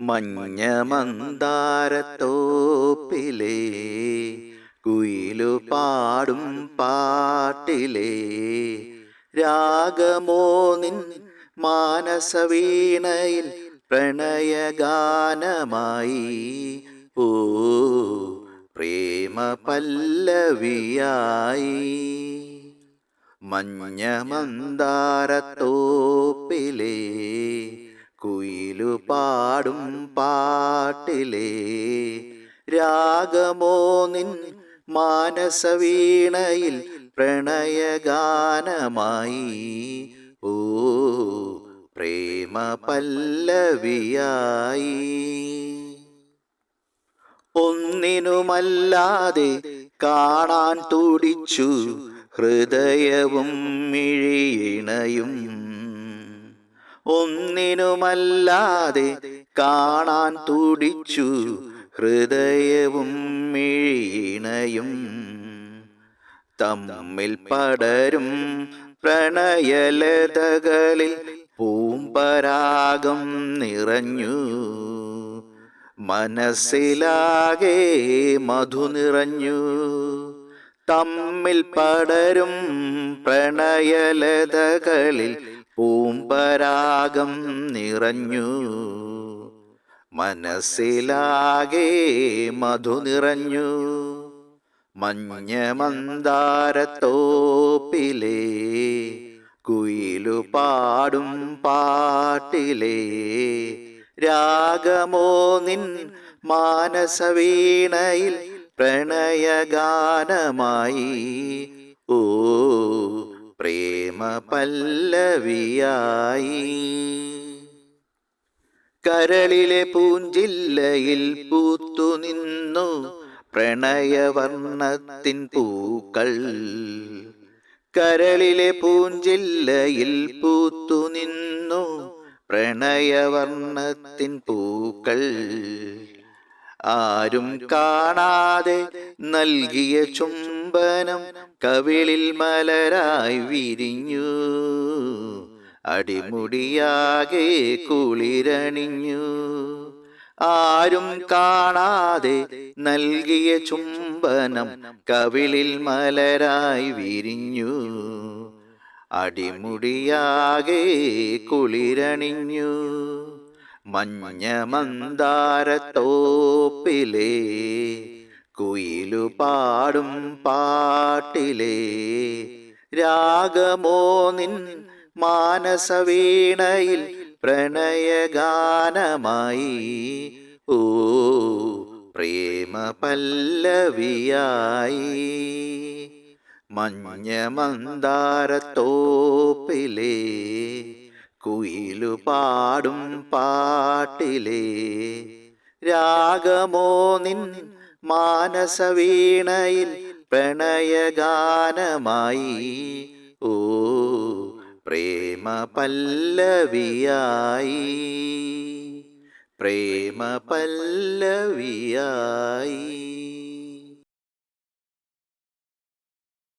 മഞ്ഞ മന്ദാരത്തോപ്പിലേ കുയിലു പാടും പാട്ടിലേ. രാഗമോ നിൻ മാനസവീണയിൽ പ്രണയഗാനമായി ഓ പ്രേമ പല്ലവിയായി മഞ്ഞ മന്ദാരത്തോപ്പിലേ കുയിലു പാടും പാട്ടിലേ. രാഗമോ നിൻ മാനസവീണയിൽ പ്രണയഗാനമായി. ഓ പ്രേമ പല്ലവിയായി ഒന്നിനുമല്ലാതെ കാണാൻ തുടിച്ചു ഹൃദയവും മിഴിയിണയും. ഒന്നിനുമല്ലാതെ കാണാൻ തുടിച്ചു ഹൃദയവും മിഴിയിണയും തമ്മിൽ പടരും പ്രണയലതകളിൽ പൂമ്പരാഗം നിറഞ്ഞു. മനസ്സിലാകെ മധു നിറഞ്ഞു. തമ്മിൽ പടരും പ്രണയലതകളിൽ പൂമ്പരാഗം നിറഞ്ഞു. മനസ്സിലാകെ മധു നിറഞ്ഞു. മഞ്ഞ മന്ദാരത്തോപ്പിലേ കുയിലു പാടും പാട്ടിലേ. രാഗമോ നിൻ മാനസവീണയിൽ പ്രണയഗാനമായി. ഓ പ്രേമ പല്ലവിയായി കരളിലെ പൂഞ്ചില്ലയിൽ പൂത്തു നിന്നു പ്രണയവർണത്തിൻ പൂക്കൾ. കരളിലെ പൂഞ്ചില്ലയിൽ പൂത്തു നിന്നു പ്രണയവർണത്തിൻ പൂക്കൾ. ആരും കാണാതെ നൽകിയ ചുംബനം കവിളിൽ മലരായി വിരിഞ്ഞു. അടിമുടിയാകെ കുളിരണിഞ്ഞു. ആരും കാണാതെ നൽകിയ ചുംബനം കവിളിൽ മലരായി വിരിഞ്ഞു. അടിമുടിയാകെ കുളിരണിഞ്ഞു. മഞ്ഞ മന്ദാരത്തോപ്പിലേ കുയിലു പാടും പാട്ടിലേ. രാഗമോ നിൻ മാനസവീണയിൽ പ്രണയഗാനമായി. ഓ പ്രേമ പല്ലവിയായി മഞ്ഞ മന്ദാരത്തോപ്പിലേ കുയിലു പാടും പാട്ടിലേ. രാഗമോ നിൻ മാനസവീണയിൽ പ്രണയഗാനമായി. ഓ പ്രേമ പല്ലവിയായി പ്രേമ പല്ലവിയായി